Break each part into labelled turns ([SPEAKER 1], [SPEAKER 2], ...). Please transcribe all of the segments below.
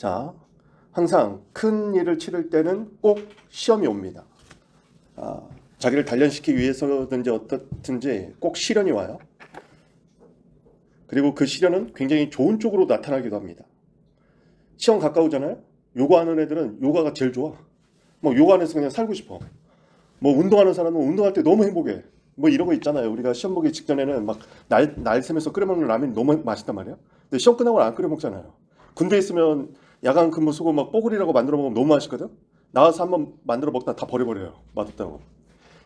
[SPEAKER 1] 자, 항상 큰 일을 치를 때는 꼭 시험이 옵니다. 아, 자기를 단련시키기 위해서든지 어떻든지 꼭 시련이 와요. 그리고 그 시련은 굉장히 좋은 쪽으로 나타나기도 합니다. 시험 가까우잖아요. 요가하는 애들은 요가가 제일 좋아. 뭐 요가 안에서 그냥 살고 싶어. 뭐 운동하는 사람은 운동할 때 너무 행복해. 뭐 이런 거 있잖아요. 우리가 시험 보기 직전에는 막 날 날 새면서 끓여 먹는 라면 너무 맛있단 말이야. 근데 시험 끝나고 안 끓여 먹잖아요. 군대 있으면 야간 근무 쓰고 막 뽀글이라고 만들어 먹으면 너무 맛있거든. 나와서 한번 만들어 먹다 다 버려버려요. 맛없다고.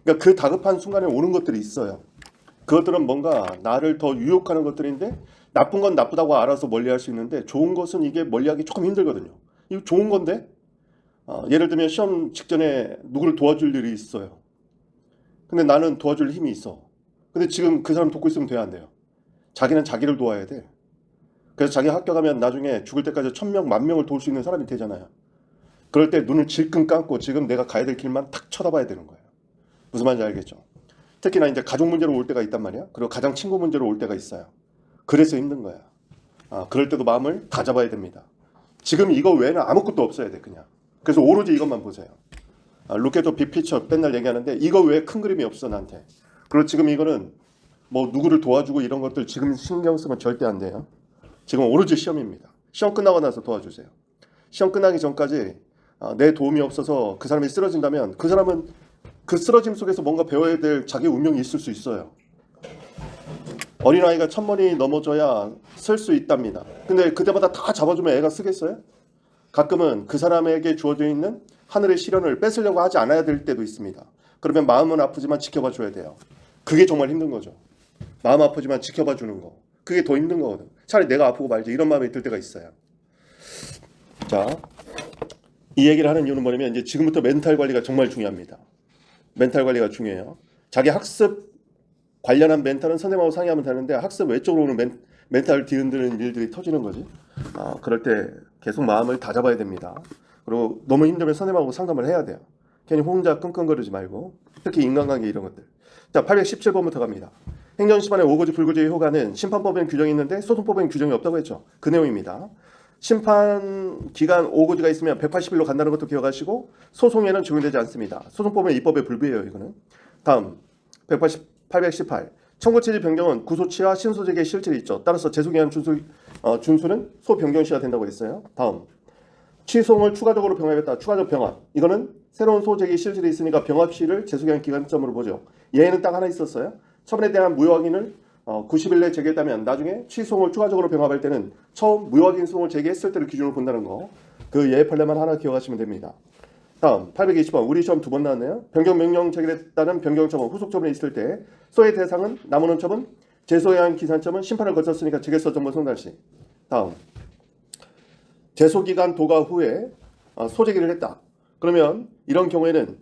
[SPEAKER 1] 그러니까 그 다급한 순간에 오는 것들이 있어요. 그것들은 뭔가 나를 더 유혹하는 것들인데 나쁜 건 나쁘다고 알아서 멀리할 수 있는데 좋은 것은 이게 멀리하기 조금 힘들거든요. 이거 좋은 건데 어, 예를 들면 시험 직전에 누구를 도와줄 일이 있어요. 근데 나는 도와줄 힘이 있어. 근데 지금 그 사람 돕고 있으면 돼야 안 돼요. 자기는 자기를 도와야 돼. 그래서 자기 합격하면 나중에 죽을 때까지 천 명, 만 명을 도울 수 있는 사람이 되잖아요. 그럴 때 눈을 질끈 감고 지금 내가 가야 될 길만 탁 쳐다봐야 되는 거예요. 무슨 말인지 알겠죠? 특히나 이제 가족 문제로 올 때가 있단 말이야. 그리고 가장 친구 문제로 올 때가 있어요. 그래서 힘든 거야. 아, 그럴 때도 마음을 다 잡아야 됩니다. 지금 이거 외에는 아무것도 없어야 돼, 그냥. 그래서 오로지 이것만 보세요. 아, 로켓도 빅피처 맨날 얘기하는데 이거 외에 큰 그림이 없어 나한테. 그리고 지금 이거는 뭐 누구를 도와주고 이런 것들 지금 신경 쓰면 절대 안 돼요. 지금 오로지 시험입니다. 시험 끝나고 나서 도와주세요. 시험 끝나기 전까지 아, 내 도움이 없어서 그 사람이 쓰러진다면 그 사람은 그 쓰러짐 속에서 뭔가 배워야 될 자기 운명이 있을 수 있어요. 어린아이가 천번이 넘어져야 쓸 수 있답니다. 근데 그때마다 다 잡아주면 애가 쓰겠어요? 가끔은 그 사람에게 주어져 있는 하늘의 시련을 뺏으려고 하지 않아야 될 때도 있습니다. 그러면 마음은 아프지만 지켜봐 줘야 돼요. 그게 정말 힘든 거죠. 마음 아프지만 지켜봐 주는 거. 그게 더 힘든 거거든. 차라리 내가 아프고 말지 이런 마음이 들 때가 있어요. 자, 이 얘기를 하는 이유는 뭐냐면 이제 지금부터 멘탈 관리가 정말 중요합니다. 멘탈 관리가 중요해요. 자기 학습 관련한 멘탈은 선생님하고 상의하면 되는데 학습 외적으로 오는 멘, 멘탈을 뒤흔드는 일들이 터지는 거지. 아, 그럴 때 계속 마음을 다잡아야 됩니다. 그리고 너무 힘들면 선생님하고 상담을 해야 돼요. 괜히 혼자 끙끙거리지 말고 특히 인간관계 이런 것들. 자, 817번부터 갑니다. 행정 심판의 오고지 불고지의 효과는 심판법에는 규정이 있는데 소송법에는 규정이 없다고 했죠. 그 내용입니다. 심판 기간 오고지가 있으면 180일로 간다는 것도 기억하시고 소송에는 적용되지 않습니다. 소송법은 입법에 불비해요. 이거는. 다음 180 818 청구체질 변경은 구소치와 신소재계의 실질이 있죠. 따라서 재소기한 준수 어, 준수는 소변경 시가 된다고 했어요. 다음 취송을 추가적으로 병합했다. 추가적 병합. 이거는 새로운 소재기 실질이 있으니까 병합 시를 재소기한 기간점으로 보죠. 얘는 딱 하나 있었어요. 처분에 대한 무효 확인을 어, 90일 내에 제기했다면 나중에 취송을 추가적으로 병합할 때는 처음 무효 확인 소송을 제기했을 때를 기준으로 본다는 거. 그 예외 판례만 하나 기억하시면 됩니다. 다음 820번 우리 시험 두 번 나왔네요. 변경 명령 체결했다는 변경 처분 후속 처분이 있을 때 소의 대상은 남은 처분 제소에 한 기산점은 심판을 거쳤으니까 직계서 정보 송달시. 다음 제소 기간 도가 후에 어, 소재기를 했다. 그러면 이런 경우에는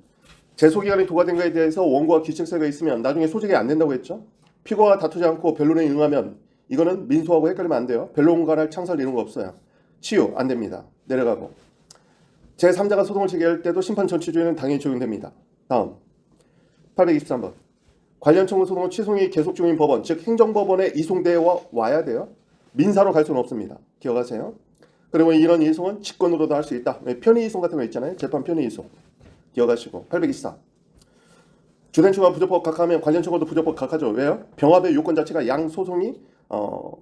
[SPEAKER 1] 제소 기간이 도가된 것에 대해서 원고와 규칙서가 있으면 나중에 소재기 안 된다고 했죠. 피고가 다투지 않고 변론에 응하면 이거는 민소하고 헷갈리면 안 돼요. 변론관할 창설 이런 거 없어요. 치유 안 됩니다. 내려가고 제3자가 소송을 제기할 때도 심판 전치주의는 당연히 적용됩니다. 다음 823번 관련 청구 소송은 취소이 계속 중인 법원 즉 행정법원에 이송되어 와야 돼요. 민사로 갈 수는 없습니다. 기억하세요. 그리고 이런 이송은 직권으로도 할 수 있다. 편의 이송 같은 거 있잖아요. 재판 편의 이송 기억하시고 824 주된 청구가 부적법 각하면 관련 청구도 부적법 각하죠. 왜요? 병합의 요건 자체가 양 소송이 어,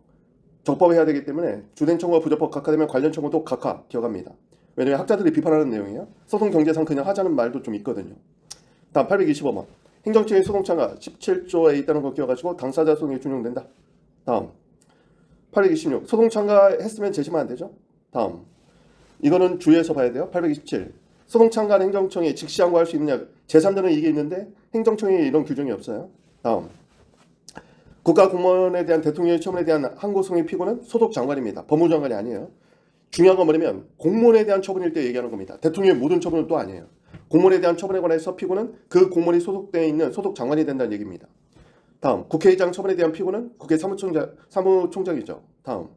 [SPEAKER 1] 적법해야 되기 때문에 주된 청구가 부적법 각하되면 관련 청구도 각하 기억합니다. 왜냐면 학자들이 비판하는 내용이에요. 소송 경제상 그냥 하자는 말도 좀 있거든요. 다음 825번. 행정처의 소송차가 17조에 있다는 거 기억하시고 당사자 소송에 준용된다. 다음 826. 소송 참가했으면 재심은 안 되죠. 다음 이거는 주의해서 봐야 돼요. 827. 소송 참가한 행정청이 즉시 항고할 수 있느냐. 제3자는 이게 있는데 행정청에 이런 규정이 없어요. 다음 국가공무원에 대한 대통령의 처분에 대한 항고송의 피고는 소속 장관입니다. 법무장관이 아니에요. 중요한 건 뭐냐면 공무원에 대한 처분일 때 얘기하는 겁니다. 대통령의 모든 처분은 또 아니에요. 공무원에 대한 처분에 관해서 피고는 그 공무원이 소속되어 있는 소속 장관이 된다는 얘기입니다. 다음 국회의장 처분에 대한 피고는 국회 사무총장 사무총장이죠. 다음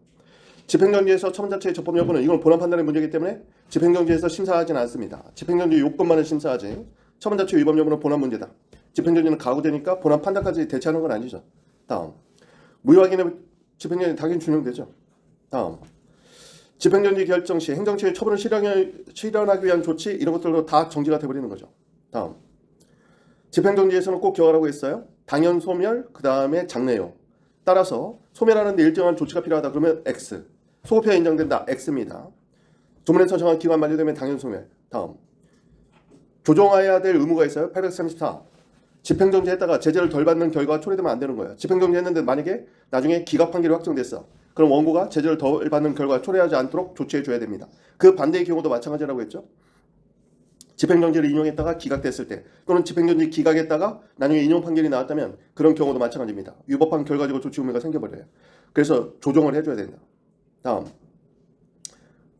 [SPEAKER 1] 집행정지에서 처분 자체의 적법 여부는 이건 본안 판단의 문제이기 때문에 집행정지에서 심사하지는 않습니다. 집행정지 요건만을 심사하지 처분 자체 위법 여부는 본안 문제다. 집행정지는 가구되니까 본안 판단까지 대체하는 건 아니죠. 다음 무효 확인의 집행정지 당연히 준용되죠. 다음 집행정지 결정 시 행정처의 처분을 실현하- 실현하기 위한 조치 이런 것들도 다 정지가 돼버리는 거죠. 다음 집행정지에서는 꼭 기억하라고 했어요. 당연 소멸 그 다음에 장래요. 따라서 소멸하는데 일정한 조치가 필요하다 그러면 X 소급표가 인정된다 X입니다. 조문에서 정한 기간 만료되면 당연 소멸. 다음 조정해야 될 의무가 있어요. 834 집행정지 했다가 제재를 덜 받는 결과가 초래되면 안 되는 거예요. 집행정지 했는데 만약에 나중에 기각 판결이 확정됐어. 그럼 원고가 제재를 덜 받는 결과가 초래하지 않도록 조치해 줘야 됩니다. 그 반대의 경우도 마찬가지라고 했죠. 집행정지를 인용했다가 기각됐을 때 또는 집행정지 기각했다가 나중에 인용 판결이 나왔다면 그런 경우도 마찬가지입니다. 위법한 결과적으로 조치 의무가 생겨버려요. 그래서 조정을 해줘야 된다. 다음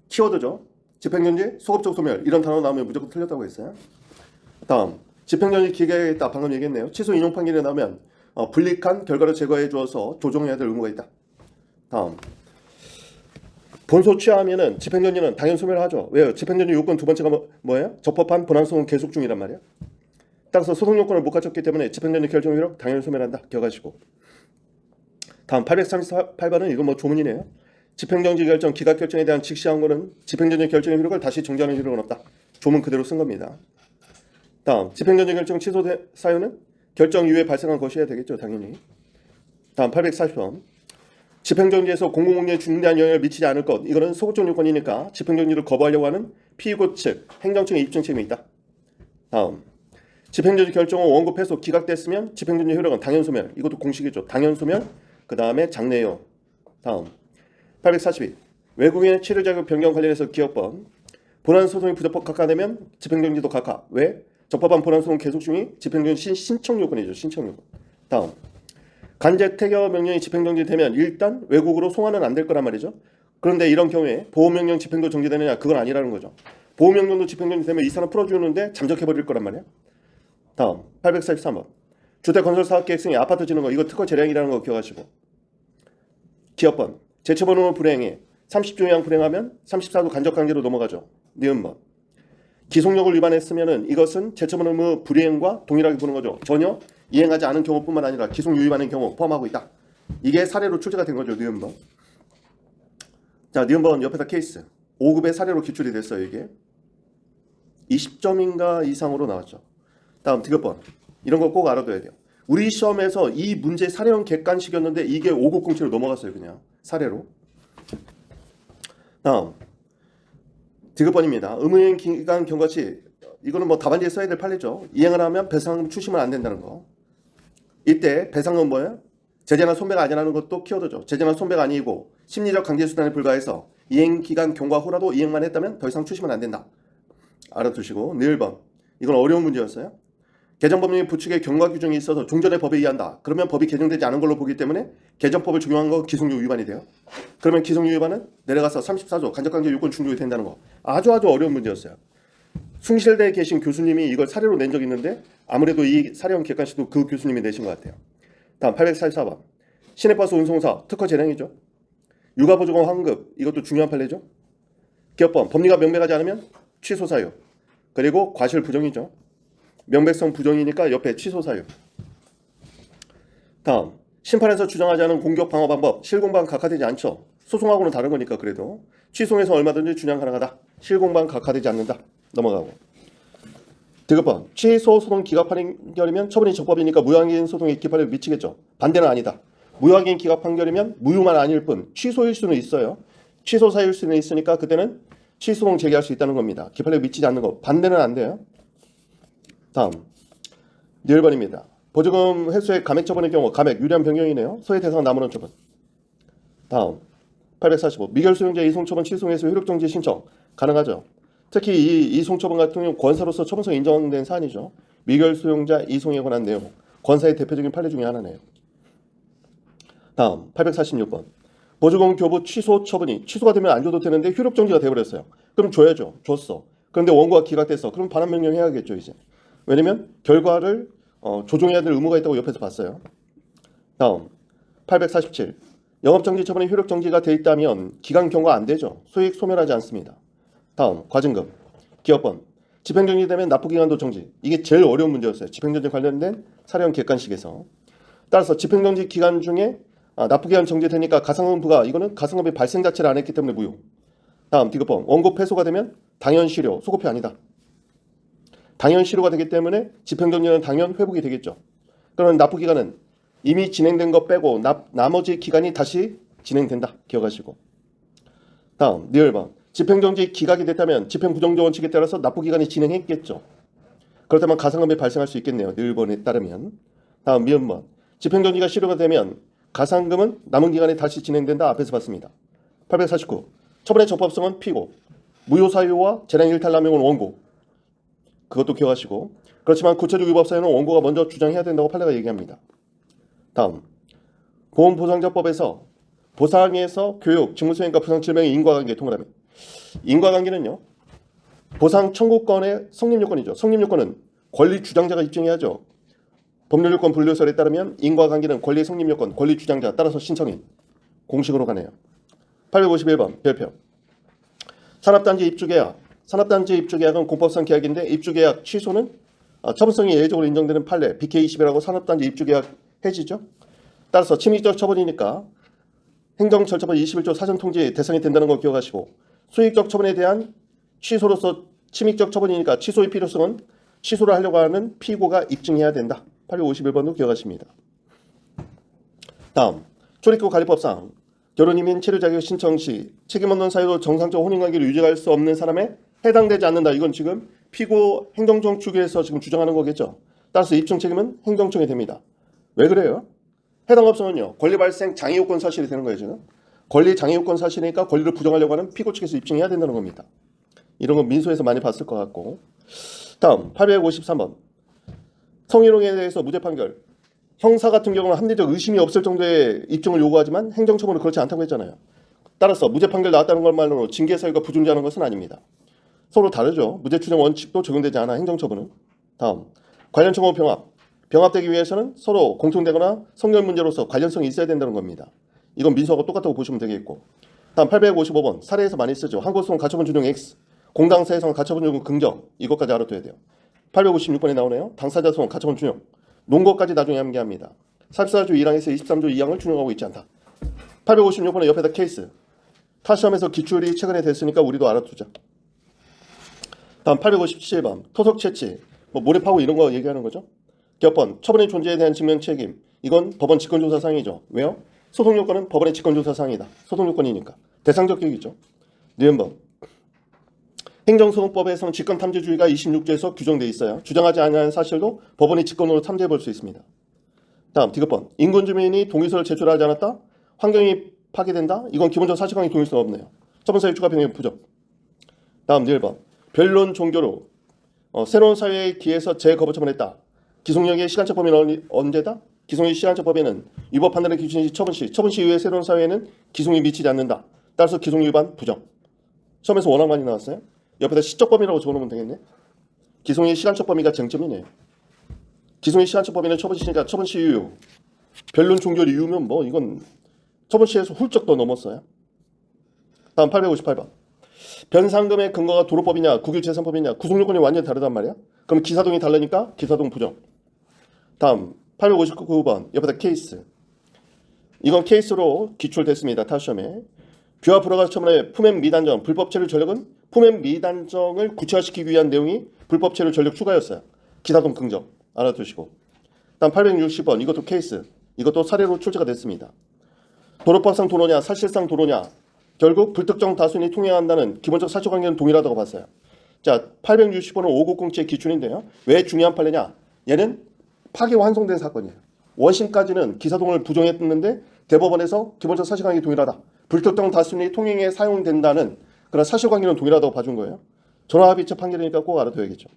[SPEAKER 1] 키워드죠. 집행정지, 소급적 소멸 이런 단어 나오면 무조건 틀렸다고 했어요. 다음 집행정지 기각했다 방금 얘기했네요. 취소 인용 판결이 나오면 어, 불리한 결과를 제거해 주어서 조정해야 될 의무가 있다. 다음 본소 취하하면은 집행정지는 당연 소멸하죠. 왜요? 집행정지 요건 두 번째가 뭐, 뭐예요? 적법한 본항소은 계속 중이란 말이야. 따라서 소송 요건을 못 갖췄기 때문에 집행정지 결정 효력 당연 소멸한다. 기억하시고. 다음 838번은 이거 뭐 조문이네요. 집행정지 결정, 기각 결정에 대한 직시한 거는 집행정지 결정의 효력을 다시 정지하는 효력은 없다. 조문 그대로 쓴 겁니다. 다음 집행정지 결정 취소 사유는 결정 이후에 발생한 것이어야 되겠죠, 당연히. 다음 840번. 집행정지에서 공공공리에 중대한 영향을 미치지 않을 것 이거는 소극적 요건이니까 집행정지를 거부하려고 하는 피고 측 행정청의 입증 책임이 있다. 다음 집행정지 결정 후 원고 패소 기각됐으면 집행정지 효력은 당연 소멸 이것도 공식이죠. 당연 소멸 그 다음에 장래요. 다음 842 외국인의 치료 자격 변경 관련해서 기업번 본안 소송이 부적법 각하되면 집행정지도 각하 왜 적법한 본안 소송 계속 중이 집행정지 신- 신청 요건이죠. 신청 요건. 다음 간제 태교 명령이 집행정지 되면 일단 외국으로 송환은 안 될 거란 말이죠. 그런데 이런 경우에 보호명령 집행도 정지되느냐 그건 아니라는 거죠. 보호명령도 집행정지 되면 이 사람 풀어주는데 잠적해버릴 거란 말이야. 다음 843번 주택건설사업계획성의 아파트 짓는 거 이거 특허 재량이라는 거 기억하시고 기업번 제초번호 불행에 30조 이상 불행하면 34도 간접관계로 넘어가죠. 니은번 기속력을 위반했으면은 이것은 의무 불이행과 동일하게 보는 거죠. 전혀 이행하지 않은 경우뿐만 아니라 기속 유의하는 경우 포함하고 있다. 이게 사례로 출제가 된 거죠. 니은번. 자, 니은번 옆에다 케이스. 5급의 사례로 기출이 됐어요. 이게 20점인가 이상으로 나왔죠. 다음 디귿번. 이런 거 꼭 알아둬야 돼요. 우리 시험에서 이 문제 사례형 객관식이었는데 이게 5급 공채로 넘어갔어요. 그냥 사례로. 다음 디귿번입니다. 의무이행 기간 경과치 이거는 뭐 답안지에 써야 될 판례죠. 이행을 하면 배상금 추심은 안 된다는 거. 이때 배상은 뭐예요? 제재나 손배가 아니라는 것도 키워드죠. 제재나 손배가 아니고 심리적 강제 수단에 불과해서 이행 기간 경과 후라도 이행만 했다면 더 이상 추심은 안 된다. 알아두시고 늘번 이건 어려운 문제였어요. 개정법령의 부칙에 경과 규정이 있어서 종전의 법에 의한다. 그러면 법이 개정되지 않은 걸로 보기 때문에 개정법을 적용한 거 기성유 위반이 돼요. 그러면 기성유 위반은 내려가서 34조 간접강제 요건 충족이 된다는 거. 아주 아주 어려운 문제였어요. 숭실대에 계신 교수님이 이걸 사례로 낸 적이 있는데 아무래도 이 사례형 객관식도 그 교수님이 내신 것 같아요. 다음 844번 시내버스 운송사 특허 재량이죠. 육아보조금 환급 이것도 중요한 판례죠. 기업법 법리가 명백하지 않으면 취소 사유 그리고 과실 부정이죠. 명백성 부정이니까 옆에 취소 사유. 다음 심판에서 주장하지 않은 공격 방어 방법 실공방 각하되지 않죠. 소송하고는 다른 거니까 그래도 취소해서 얼마든지 주장 가능하다. 실공방 각하되지 않는다. 넘어가고. 디귿번 취소 소송 기각 판결이면 처분이 적법이니까 무효항인 소송의 기판에 미치겠죠. 반대는 아니다. 무효항인 기각 판결이면 무효만 아닐 뿐 취소일 수는 있어요. 취소 사유일 수는 있으니까 그때는 취소송 제기할 수 있다는 겁니다. 기판에 미치지 않는 거 반대는 안 돼요. 다음 1번입니다. 보조금 회수의 감액 처분의 경우 감액 유리한 변경이네요. 소외 대상 나무는 처분. 다음 845 미결 수용자 이송 처분 취소해서 효력 정지 신청 가능하죠. 특히 이 이송 처분 같은 경우 권사로서 처분성 인정된 사안이죠. 미결 수용자 이송에 관한 내용 권사의 대표적인 판례 중에 하나네요. 다음 846번 보조금 교부 취소 처분이 취소가 되면 안 줘도 되는데 효력 정지가 돼버렸어요. 그럼 줘야죠. 줬어. 그런데 원고가 기각됐어. 그럼 반환 명령 해야겠죠 이제. 왜냐면 결과를 어, 조정해야 될 의무가 있다고 옆에서 봤어요. 다음 847 영업정지 처분이 효력정지가 돼 있다면 기간 경과 안 되죠. 수익 소멸하지 않습니다. 다음 과징금 기업번 집행정지 되면 납부기간도 정지 이게 제일 어려운 문제였어요. 집행정지 관련된 사례형 객관식에서 따라서 집행정지 기간 중에 아, 납부기간 정지되니까 가상금 부과 이거는 가상금의 발생 자체를 안 했기 때문에 무효. 다음 디귿번 원고 패소가 되면 당연 실효 소급표 아니다. 당연 실효가 되기 때문에 집행정지는 당연 회복이 되겠죠. 그러면 납부 기간은 이미 진행된 것 빼고 나, 나머지 기간이 다시 진행된다. 기억하시고. 다음 리얼번 집행정지 기각이 됐다면 집행부정조 원칙에 따라서 납부 기간이 진행했겠죠. 그렇다면 가상금이 발생할 수 있겠네요. 리얼번에 따르면. 다음 미음번 집행정지가 실효가 되면 가상금은 남은 기간에 다시 진행된다. 앞에서 봤습니다. 849 처분의 적법성은 피고 무효사유와 재량 일탈남용은 원고 그것도 기억하시고 그렇지만 구체적 위법 사유는 원고가 먼저 주장해야 된다고 판례가 얘기합니다. 다음 보험보상자법에서 보상에서 교육, 직무수행과 보상 질병의 인과관계 통일하면 인과관계는요 보상 청구권의 성립 요건이죠. 성립 요건은 권리 주장자가 입증해야죠. 법률요건 분류설에 따르면 인과관계는 권리 성립 요건, 권리 주장자 따라서 신청인 공식으로 가네요. 851번 별표 산업단지 입주계약 산업단지 입주계약은 공법상 계약인데 입주계약 취소는 아, 처분성이 예외적으로 인정되는 판례 BK20이라고 산업단지 입주계약 해지죠. 따라서 침입적 처분이니까 행정절차법 21조 사전통지 대상이 된다는 걸 기억하시고 수익적 처분에 대한 취소로서 침입적 처분이니까 취소의 필요성은 취소를 하려고 하는 피고가 입증해야 된다. 851번도 기억하십니다. 다음 출입국 관리법상 결혼 이민 체류 자격 신청 시 책임 없는 사유로 정상적 혼인 관계를 유지할 수 없는 사람에 해당되지 않는다. 이건 지금 피고 행정청 측에서 지금 주장하는 거겠죠. 따라서 입증 책임은 행정청이 됩니다. 왜 그래요? 해당 업소는요 권리 발생 장애 요건 사실이 되는 거예요 지금 권리 장애 요건 사실이니까 권리를 부정하려고 하는 피고 측에서 입증해야 된다는 겁니다. 이런 건 민소에서 많이 봤을 것 같고 다음 853번 성희롱에 대해서 무죄 판결 형사 같은 경우는 합리적 의심이 없을 정도의 입증을 요구하지만 행정처분은 그렇지 않다고 했잖아요. 따라서 무죄 판결 나왔다는 것만으로 징계 사유가 부존재하는 것은 아닙니다. 서로 다르죠. 무죄 추정 원칙도 적용되지 않아 행정처분은. 다음 관련 청구 병합. 병합되기 위해서는 서로 공통되거나 성별 문제로서 관련성이 있어야 된다는 겁니다. 이건 민소하고 똑같다고 보시면 되겠고. 다음 855번 사례에서 많이 쓰죠. 한국소송 가처분 준용 X. 공당사에서는 가처분 준용 긍정. 이것까지 알아둬야 돼요. 856번에 나오네요. 당사자 소송 가처분 준용. 논거까지 나중에 암기합니다. 44조 1항에서 23조 2항을 준용하고 있지 않다. 856번에 옆에다 케이스. 타시험에서 기출이 최근에 됐으니까 우리도 알아두자. 다음 857번 토속 채취. 뭐 몰입하고 이런 거 얘기하는 거죠. 기업번 처분의 존재에 대한 증명 책임. 이건 법원 직권조사 사항이죠. 왜요? 소송 요건은 법원의 직권조사 사항이다. 소송 요건이니까. 대상적 계획이죠. 니은번 행정소송법에서는 직권 탐지주의가 26조에서 규정돼 있어요. 주장하지 않은 사실도 법원이 직권으로 탐지해 볼 수 있습니다. 다음 디귿번 인근 주민이 동의서를 제출하지 않았다. 환경이 파괴된다. 이건 기본적 사실관계 동의서가 없네요. 처분사유 추가 변경 부적. 다음 1번 변론 종교로 어, 새로운 사회에 기해서 재거부 처분했다. 기속력의 시간적 범위는 언제다? 기송의 시간적 범위는 위법 판단의 기준이 처분 시, 처분 시 이후에 새로운 사회에는 기송이 미치지 않는다. 따라서 기송 위반 부정. 시험에서 워낙 많이 나왔어요. 옆에다 시적 범위라고 적어놓으면 되겠네. 기송의 시간적 범위가 쟁점이네요. 기송의 시간적 범위는 처분 시니까 처분 시 이후. 변론 종결 이유면 뭐 이건 처분 시에서 훌쩍 더 넘었어요. 다음 858번. 변상금의 근거가 도로법이냐 국유재산법이냐 구속요건이 완전히 다르단 말이야. 그럼 기사동이 다르니까 기사동 부정. 다음 859번 옆에다 케이스. 이건 케이스로 기출됐습니다. 타시험에. 규화 불허가 처분의 품행 미단정 불법 체류 전력은 품행 미단정을 구체화시키기 위한 내용이 불법 체류 전력 추가였어요. 기사동 긍정 알아두시고. 다음 860번 이것도 케이스. 이것도 사례로 출제가 됐습니다. 도로법상 도로냐 사실상 도로냐 결국 불특정 다수인이 통행한다는 기본적 사실관계는 동일하다고 봤어요. 자 860번은 5907의 기준인데요. 왜 중요한 판례냐? 얘는 파기 완성된 사건이에요. 원심까지는 기사동을 부정했는데 대법원에서 기본적 사실관계 동일하다. 불특정 다수인이 통행에 사용된다는 그런 사실관계는 동일하다고 봐준 거예요. 전화합의체 판결이니까 꼭 알아둬야겠죠.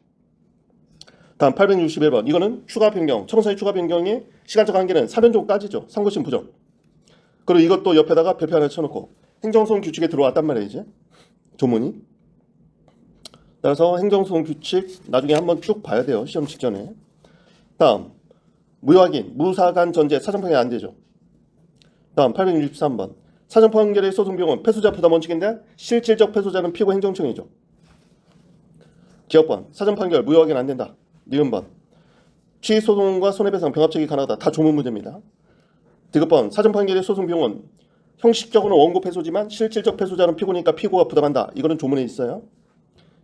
[SPEAKER 1] 다음 861번 이거는 추가 변경, 처분사유 추가 변경의 시간적 한계는 3년종까지죠. 상고심 부정. 그리고 이것도 옆에다가 별표 하나 쳐놓고 행정소송 규칙에 들어왔단 말이에요 이제 조문이. 따라서 행정소송 규칙 나중에 한번 쭉 봐야 돼요 시험 직전에. 다음 무효확인, 무사간 전제 사전 판결 안 되죠. 다음 863번 사전 판결의 소송 비용은 패소자 부담 원칙인데 실질적 패소자는 피고 행정청이죠. 기업번 사전 판결 무효 확인 안 된다. 니은 번 취소송과 손해배상 병합책이 가능하다. 다 조문 문제입니다. 디귿번 사전 판결의 소송 비용은 형식적으로는 원고 패소지만 실질적 패소자는 피고니까 피고가 부담한다. 이거는 조문에 있어요.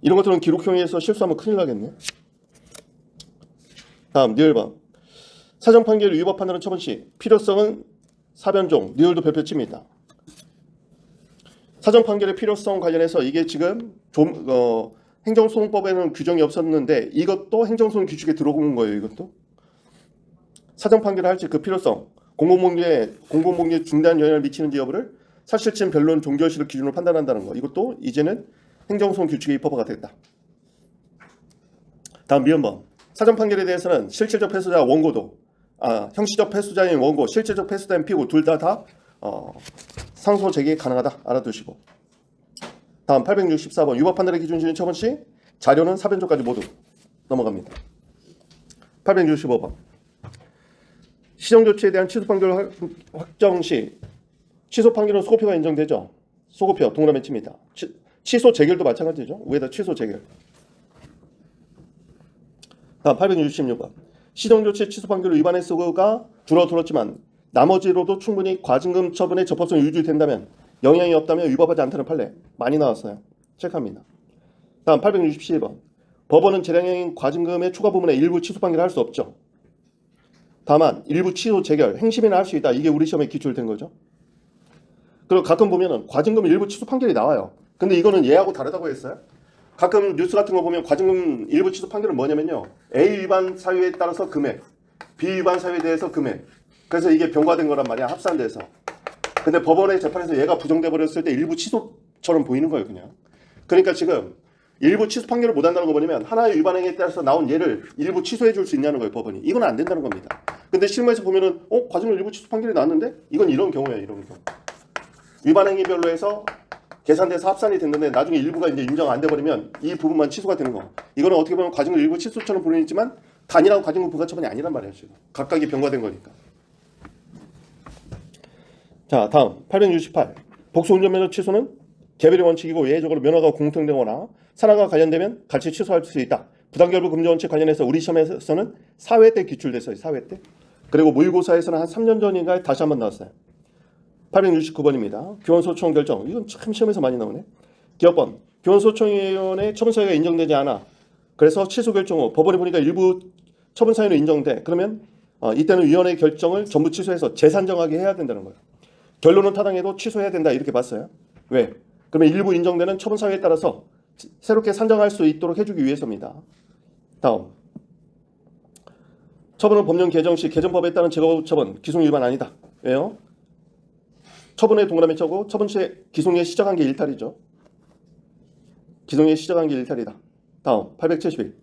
[SPEAKER 1] 이런 것들은 기록형에서 실수하면 큰일 나겠네. 다음 니을번 사정 판결 위법한다는 처분 시 필요성은 사변종 니을도 별표칩니다. 사정 판결의 필요성 관련해서 이게 지금 좀 어, 행정소송법에는 규정이 없었는데 이것도 행정소송 규칙에 들어온 거예요. 이것도 사정 판결을 할 때 그 필요성 공공복리에 공공복리에 중대한 영향을 미치는지 여부를 사실침 변론 종결실을 기준으로 판단한다는 거. 이것도 이제는 행정소송 규칙에 입법화가 됐다. 다음 미연범 사정 판결에 대해서는 실질적 패소자 원고도 아, 형식적 패소자인 원고, 실질적 패소자인 피고 둘 다 다 어, 상소 제기 가능하다 알아두시고 다음 864번 위법 판단의 기준시는 처분 시 자료는 사변조까지 모두 넘어갑니다. 865번 시정 조치에 대한 취소 판결 확- 확정 시 취소 판결은 소고표가 인정되죠. 소고표 동그라미 칩니다. 취, 취소 재결도 마찬가지죠. 위에다 취소 재결. 다음 866번 시정 조치 취소 판결을 위반했으가 줄어들었지만 나머지로도 충분히 과징금 처분의 적법성이 유지된다면 영향이 없다면 위법하지 않다는 판례 많이 나왔어요. 체크합니다. 다음 867번 법원은 재량형인 과징금의 추가 부분에 일부 취소 판결을 할 수 없죠. 다만 일부 취소 재결 행심이나 할 수 있다. 이게 우리 시험에 기출된 거죠. 그리고 가끔 보면은 과징금 일부 취소 판결이 나와요. 근데 이거는 얘하고 다르다고 했어요. 가끔 뉴스 같은 거 보면 과징금 일부 취소 판결은 뭐냐면요. A 위반 사유에 따라서 금액, B 위반 사유에 대해서 금액. 그래서 이게 병과된 거란 말이야. 합산돼서. 근데 법원의 재판에서 얘가 부정돼 버렸을 때 일부 취소처럼 보이는 거예요, 그냥. 그러니까 지금 일부 취소 판결을 못 한다는 거 뭐냐면 하나의 위반 행위에 따라서 나온 예를 일부 취소해 줄 수 있냐는 거예요, 법원이. 이건 안 된다는 겁니다. 근데 실무에서 보면은 어, 과징금 일부 취소 판결이 나왔는데 이건 이런 경우예요, 이런 경우. 위반 행위별로 해서 계산돼서 합산이 됐는데 나중에 일부가 이제 인정 안 돼 버리면 이 부분만 취소가 되는 거. 이거는 어떻게 보면 과징금 일부 취소처럼 보이지만 단일하고 과징금 부과 처분이 아니란 말이에요, 지금. 각각이 병과된 거니까. 자, 다음 868. 복수 운전면허 취소는 개별의 원칙이고 예외적으로 면허가 공통되거나 산하가 관련되면 같이 취소할 수 있다. 부당결부 금지 원칙 관련해서 우리 시험에서는 사회 때 기출됐어요. 사회 때. 그리고 모의고사에서는 한 3년 전인가에 다시 한번 나왔어요. 869번입니다. 교원소청 결정. 이건 참 시험에서 많이 나오네. 기업번. 교원소청위원회 처분 사유가 인정되지 않아. 그래서 취소 결정 후 법원이 보니까 일부 처분 사유는 인정돼. 그러면 어, 이때는 위원회 결정을 전부 취소해서 재산정하게 해야 된다는 거예요. 결론은 타당해도 취소해야 된다 이렇게 봤어요. 왜? 그러면 일부 인정되는 처분 사유에 따라서 새롭게 산정할 수 있도록 해주기 위해서입니다. 다음 처분은 법령 개정 시 개정법에 따른 제거 처분 기송 위반 아니다. 왜요? 처분에 동그라미 쳐고 처분 시 기송에 시작한 게 일탈이죠. 기송에 시작한 게 일탈이다. 다음 871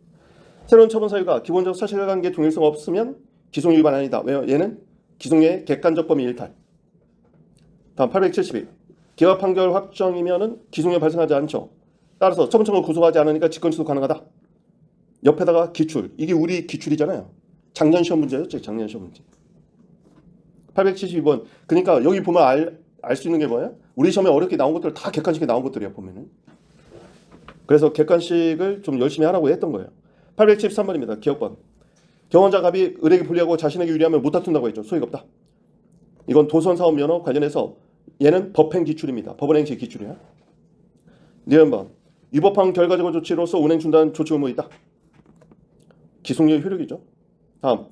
[SPEAKER 1] 새로운 처분 사유가 기본적 사실관계 동일성 없으면 기송 위반 아니다. 왜요? 얘는 기송의 객관적 범위 일탈. 다음 872. 기각 판결 확정이면은 기송에 발생하지 않죠. 따라서 처분청을 구속하지 않으니까 직권 취소 가능하다. 옆에다가 기출. 이게 우리 기출이잖아요. 작년 시험 문제였죠. 작년 시험 문제. 872번. 그러니까 여기 보면 알 알 수 있는 게 뭐예요? 우리 시험에 어렵게 나온 것들 다 객관식에 나온 것들이야 보면은. 그래서 객관식을 좀 열심히 하라고 했던 거예요. 873번입니다. 기억번. 경원자 갑이 을에게 불리하고 자신에게 유리하면 못 다툰다고 했죠. 소익 없다. 이건 도선 사업 면허 관련해서 얘는 법행 기출입니다. 법원 행시 기출이야. 니은번 위법한 결과적인 조치로서 운행 중단 조치 의무 있다. 기속력 효력이죠. 다음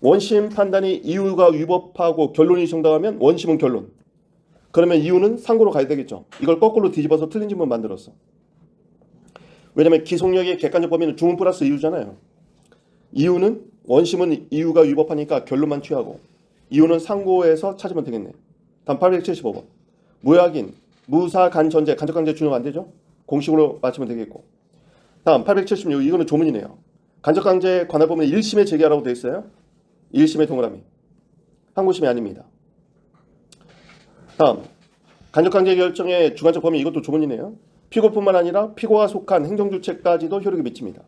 [SPEAKER 1] 원심 판단이 이유가 위법하고 결론이 정당하면 원심은 결론. 그러면 이유는 상고로 가야 되겠죠. 이걸 거꾸로 뒤집어서 틀린 질문 만들었어. 왜냐면 기속력의 객관적 범위는 주문 플러스 이유잖아요. 이유는 원심은 이유가 위법하니까 결론만 취하고 이유는 상고에서 찾으면 되겠네. 다음 875번. 무약인, 무사 간 전제, 간접강제 준용 안 되죠? 공식으로 맞추면 되겠고. 다음 876 이거는 조문이네요. 간접강제 관할 법은 1심에 제기하라고 돼 있어요. 1심의 동그라미. 항고심이 아닙니다. 다음 간접강제 결정의 주관적 범위 이것도 조문이네요. 피고뿐만 아니라 피고가 속한 행정주체까지도 효력이 미칩니다.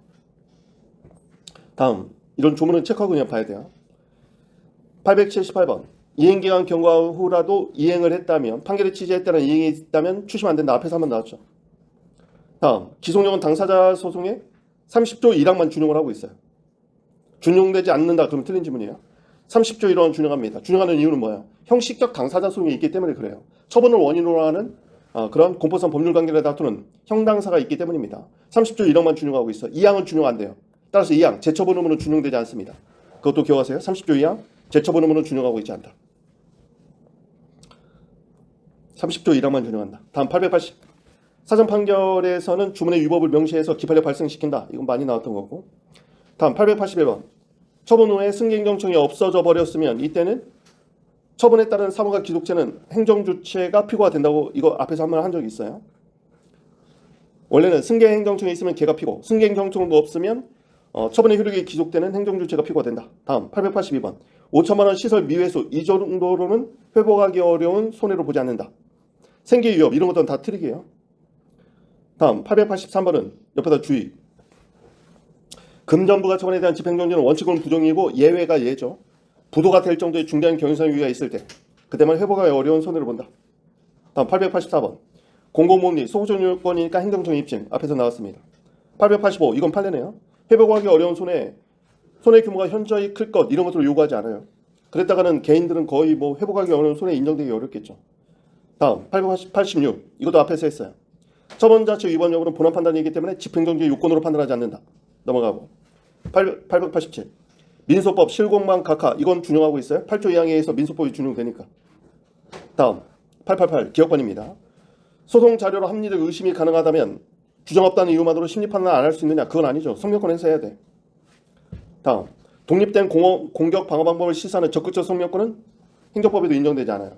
[SPEAKER 1] 다음 이런 조문은 체크하고 그냥 봐야 돼요. 878번 이행기간 경과 후라도 이행을 했다면 판결의 취지에 따른 이행이 있다면 추심 안 된다. 앞에서 한번 나왔죠. 다음 기속력은 당사자 소송에 30조 1항만 준용을 하고 있어요. 준용되지 않는다. 그럼 틀린 지문이에요. 30조 1원 준용합니다. 준용하는 이유는 뭐예요? 형식적 당사자 소송이 있기 때문에 그래요. 처분을 원인으로 하는 어, 그런 공포성 법률 관계를 다투는 형당사가 있기 때문입니다. 30조 1억만 준용하고 있어. 2항은 준용 안 돼요. 따라서 2항 재처분 의무는 준용되지 않습니다. 그것도 기억하세요. 30조 2항 재처분 의무는 준용하고 있지 않다. 30조 1항만 준용한다. 다음 880 사전 판결에서는 주문의 위법을 명시해서 기판력 발생시킨다. 이건 많이 나왔던 거고. 다음 881번 처분 후에 승계행정청이 없어져 버렸으면 이때는 처분에 따른 사무과 기록체는 행정주체가 피고가 된다고 이거 앞에서 한 번 한 적이 있어요. 원래는 승계행정청이 있으면 걔가 피고 승계행정청도 없으면 어, 처분의 효력이 기속되는 행정주체가 피고가 된다. 다음 882번 5천만 원 시설 미회수 이 정도로는 회복하기 어려운 손해로 보지 않는다. 생계 위협 이런 것들은 다 틀리게요. 다음 883번은 옆에다 주의. 금전부가 처분에 대한 집행정지는 원칙은 부정이고 예외가 예죠. 부도가 될 정도의 중대한 경영상 위기가 있을 때 그때만 회복하기 어려운 손해를 본다. 다음 884번 공공보험리 소구전 요건이니까 행정청 입증 앞에서 나왔습니다. 885 이건 판례네요. 회복하기 어려운 손해 손해 규모가 현저히 클 것 이런 것들을 요구하지 않아요. 그랬다가는 개인들은 거의 뭐 회복하기 어려운 손해 인정되기 어렵겠죠. 다음 886 이것도 앞에서 했어요. 처분 자체 위반 여부는 본안 판단이기 때문에 집행정지 요건으로 판단하지 않는다. 넘어가고 8, 887 민소법 실공만 각하 이건 준용하고 있어요. 8조 2항에 의해서 민소법이 준용되니까. 다음 888 기억관입니다. 소송 자료로 합리적 의심이 가능하다면 주정 없다는 이유만으로 심리 판단 안 할 수 있느냐? 그건 아니죠. 성명권 행사해야 돼. 다음 독립된 공어, 공격 방어 방법을 시사하는 적극적 성명권은 행정법에도 인정되지 않아요.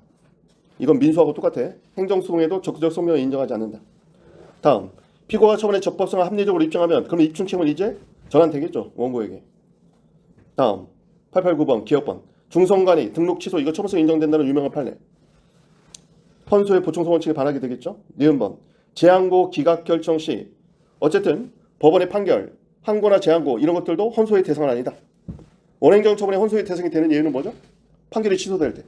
[SPEAKER 1] 이건 민소하고 똑같아. 행정소송에도 적극적 성명을 인정하지 않는다. 다음 피고가 처분의 적법성을 합리적으로 입증하면 그럼 입증 책임은 이제 전환되겠죠 원고에게. 다음 889번 기업번 중성관이 등록 취소 이거 처분성 인정된다는 유명한 판례. 헌소의 보충성 원칙에 반하게 되겠죠. 니은번 재항고 기각 결정 시 어쨌든 법원의 판결 항고나 재항고 이런 것들도 헌소의 대상은 아니다. 원행정 처분의 헌소의 대상이 되는 이유는 뭐죠? 판결이 취소될 때.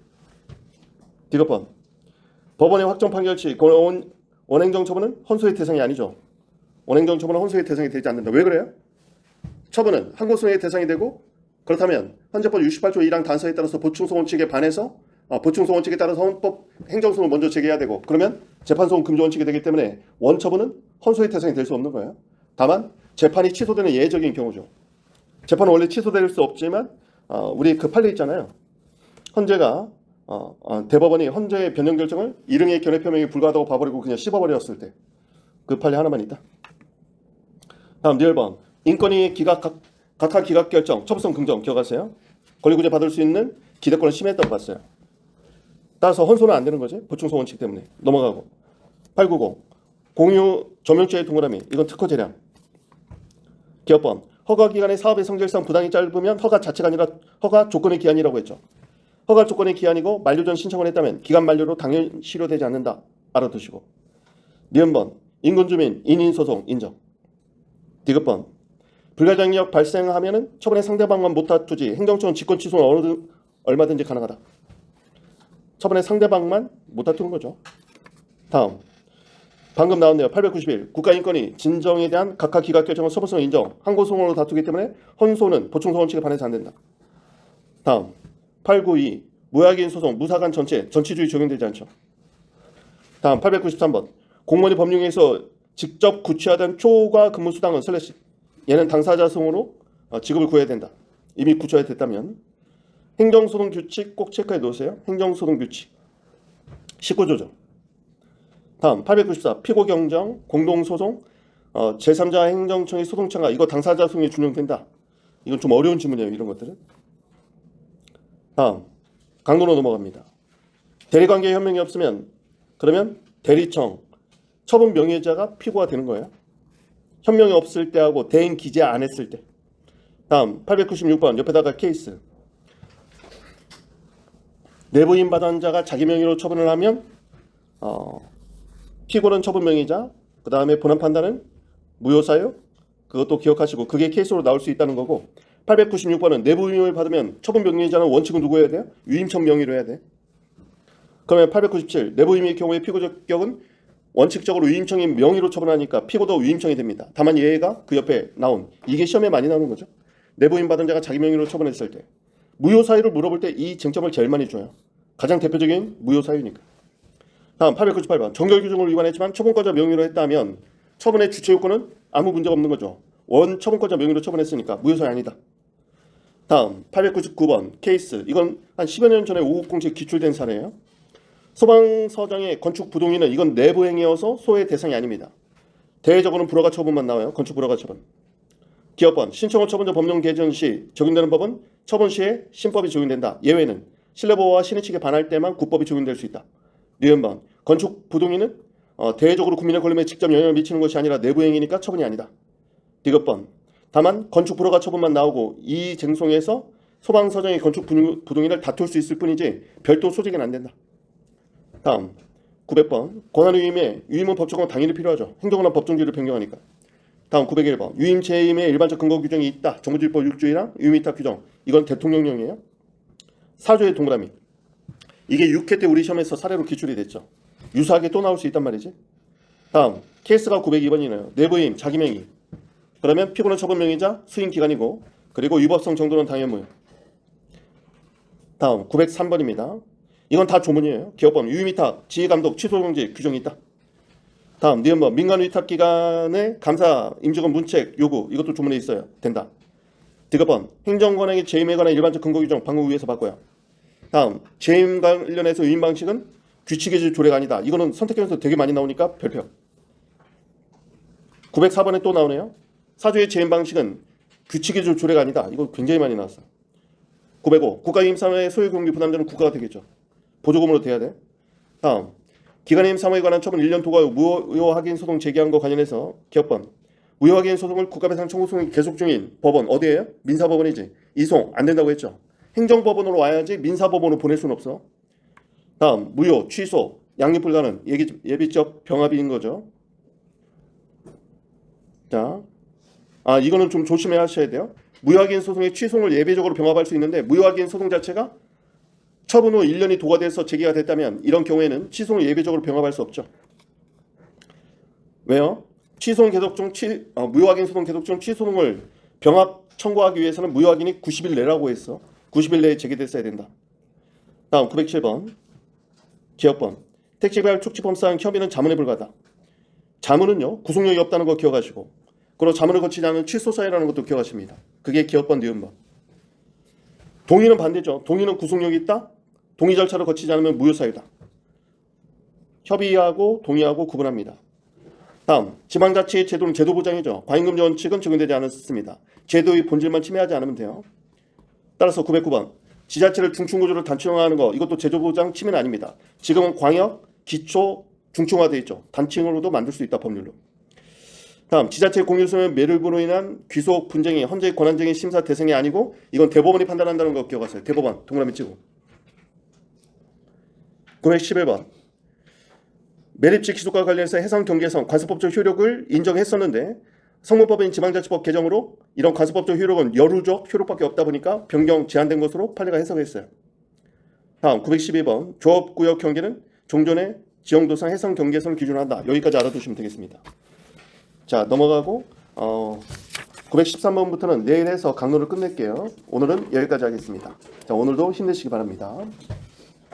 [SPEAKER 1] 디귿번 법원의 확정 판결 시 원, 원행정 처분은 헌소의 대상이 아니죠. 원행정 처분은 헌소의 대상이 되지 않는다. 왜 그래요? 처분은 항고소의 대상이 되고 그렇다면 헌재법 68조 1항 단서에 따라서 보충소 원칙에 반해서 어, 보충소 원칙에 따라서 헌법 행정소를 먼저 제기해야 되고 그러면 재판소는 금지 원칙이 되기 때문에 원처분은 헌소의 대상이 될 수 없는 거예요. 다만 재판이 취소되는 예외적인 경우죠. 재판은 원래 취소될 수 없지만 어, 우리 그 판례 있잖아요. 헌재가 어, 어, 대법원이 헌재의 변경 결정을 이릉의 견해 표명이 불가하다고 봐버리고 그냥 씹어버렸을 때 그 판례 하나만 있다. 다음 네 1번 인권위 기각 각, 각하 기각 결정 처분성 긍정 기억하세요? 권리구제 받을 수 있는 기대권을 심했다고 봤어요. 따라서 헌소는 안 되는 거지 보충소 원칙 때문에 넘어가고 890 공유 조명죄의 동그라미 이건 특허 재량 기업번 허가 기간의 사업의 성질상 부당이 짧으면 허가 자체가 아니라 허가 조건의 기한이라고 했죠. 허가 조건의 기한이고 만료 전 신청을 했다면 기간 만료로 당연 실효되지 않는다. 알아두시고. 니은번 인근주민 인인소송 인정. 디귿번 불가장력 발생하면은 처분의 상대방만 못 다투지 행정처는 직권 취소는 얼마든지 가능하다. 처분의 상대방만 못 다투는 거죠. 다음 방금 나왔네요. 891 국가인권위 진정에 대한 각하 기각 결정은 서부성 인정 항고소송으로 다투기 때문에 헌소는 보충소 원칙에 반해서 안 된다. 다음 892 무야기인 소송 무사간 전체 전치주의 적용되지 않죠. 다음 893번 공무원이 법령에서 직접 구취하던 초과 근무 수당은 슬래시 얘는 당사자 성으로 어, 지급을 구해야 된다. 이미 구처가 됐다면 행정소송 규칙 꼭 체크해 놓으세요. 행정소송 규칙 19조죠. 다음 894 피고 경정 공동소송 어, 제3자 행정청의 소송청가 이거 당사자 성이 준용된다. 이건 좀 어려운 질문이에요. 이런 것들은. 다음 강도로 넘어갑니다. 대리관계 현명이 없으면 그러면 대리청 처분 명예자가 피고가 되는 거예요. 현명이 없을 때하고 대행 기재 안 했을 때. 다음 896번 옆에다가 케이스. 내부인 받안자가 자기 명의로 처분을 하면 어, 피고는 처분 명의자, 그 다음에 본안 판단은 무효사유. 그것도 기억하시고 그게 케이스로 나올 수 있다는 거고 896번은 내부 위임을 받으면 처분 명의자는 원칙은 누구 해야 돼요? 유임청 명의로 해야 돼. 그러면 897 내부 위임의 경우에 피고 적격은 원칙적으로 위임청이 명의로 처분하니까 피고도 위임청이 됩니다. 다만 예외가 그 옆에 나온 이게 시험에 많이 나오는 거죠. 내부 위임 받은 자가 자기 명의로 처분했을 때 무효 사유를 물어볼 때 이 쟁점을 제일 많이 줘요. 가장 대표적인 무효 사유니까. 다음 898번 정결 규정을 위반했지만 처분권자 명의로 했다면 처분의 주체 요건은 아무 문제가 없는 거죠. 원 처분권자 명의로 처분했으니까 무효 사유 아니다. 다음 899번 케이스 이건 한 10여 년 전에 오국 공식 기출된 사례예요. 소방서장의 건축 부동의는 이건 내부 행위여서 소외 대상이 아닙니다. 대외적으로는 불허가 처분만 나와요. 건축 불허가 처분. 기업번 신청후 처분자 법령 개정 시 적용되는 법은 처분 시에 신법이 적용된다. 예외는 신뢰보호와 신의 측에 반할 때만 국법이 적용될 수 있다. 니은번 건축 부동의는 어, 대외적으로 국민의 권리에 직접 영향을 미치는 것이 아니라 내부 행위니까 처분이 아니다. 디귿번 다만 건축 불허가 처분만 나오고 이 쟁송에서 소방서장이 건축 부동- 부동의를 다툴 수 있을 뿐이지 별도 소재는 안 된다. 다음 900번 권한 유임에 유임은 법적으로 당연히 필요하죠. 행정권한 법정주의를 변경하니까. 다음 901번 유임 재임의 일반적 근거 규정이 있다. 정부주의법 6조이랑 유임 위탁 규정 이건 대통령령이에요. 사조의 동그라미 이게 6회 때 우리 시험에서 사례로 기출이 됐죠. 유사하게 또 나올 수 있단 말이지. 다음 케이스가 902번이네요. 내부임 자기명의 그러면 피고는 처분명의자 수임 기간이고 그리고 위법성 정도는 당연 무효. 다음 903번입니다. 이건 다 조문이에요. 기업법 유임위탁 지휘감독 취소정지 규정이 있다. 다음 니은번 민간 위탁 기관의 감사 임직원 문책 요구 이것도 조문에 있어요. 된다. 디귿번 행정관에게 재임에 관한 일반적 근거 규정 방금 위에서 봤고요. 다음 재임 관련해서 유임 방식은 규칙의 조례가 아니다. 이거는 선택형에서 되게 많이 나오니까 별표. 904번에 또 나오네요. 사주의 재임 방식은 규칙의 조례가 아니다. 이거 굉장히 많이 나왔어요. 905 국가임임 사무의 소유 경비 부담자는 국가가 되겠죠. 보조금으로 돼야 돼. 다음 기간임 사무에 관한 처분 1년 도과 후 무효 확인 소송 제기한 거 관련해서 기업번 무효 확인 소송을 국가배상 청구 소송이 계속 중인 법원 어디예요? 민사법원이지. 이송 안 된다고 했죠. 행정법원으로 와야지 민사법원으로 보낼 수는 없어. 다음 무효 취소 양립 예기, 예비적 병합인 거죠. 자, 아 이거는 좀 조심해 하셔야 돼요. 무효확인 소송의 취소를 예외적으로 병합할 수 있는데 무효확인 소송 자체가 처분 후 1년이 도과돼서 제기가 됐다면 이런 경우에는 취소를 예외적으로 병합할 수 없죠. 왜요? 취소는 계속 중 취, 어, 무효확인 소송 계속 중 취소를 병합 청구하기 위해서는 무효확인이 90일 내라고 했어. 90일 내에 제기됐어야 된다. 다음 907번 기업번 택시발 축지범상 협의는 자문에 불과하다. 자문은요 구속력이 없다는 거 기억하시고 그리고 자문을 거치지 않은 취소 사유라는 것도 기억하십니다. 그게 기업번 니은번. 동의는 반대죠. 동의는 구속력이 있다. 동의 절차를 거치지 않으면 무효 사유다. 협의하고 동의하고 구분합니다. 다음 지방자치의 제도는 제도 보장이죠. 과잉금지 원칙은 적용되지 않았습니다. 제도의 본질만 침해하지 않으면 돼요. 따라서 909번 지자체를 중충구조를 단층화하는 거 이것도 제도 보장 침해는 아닙니다. 지금은 광역, 기초, 중층화돼 있죠. 단층으로도 만들 수 있다 법률로. 다음 지자체 공유소면 매를부로 인한 귀속 분쟁이 헌재의 권한쟁의 심사 대상이 아니고 이건 대법원이 판단한다는 거 기억하세요. 대법원 동그라미 찍고. 911번 매립지 기소과 관련해서 해상 경계선 관습법적 효력을 인정했었는데 성문법인 지방자치법 개정으로 이런 관습법적 효력은 여루적 효력밖에 없다 보니까 변경 제한된 것으로 판례가 해석했어요. 다음 912번 조업구역 경계는 종전의 지형도상 해상 경계선을 기준으로 한다. 여기까지 알아두시면 되겠습니다. 자 넘어가고 어, 913번부터는 내일 해서 강론을 끝낼게요. 오늘은 여기까지 하겠습니다. 자 오늘도 힘내시기 바랍니다.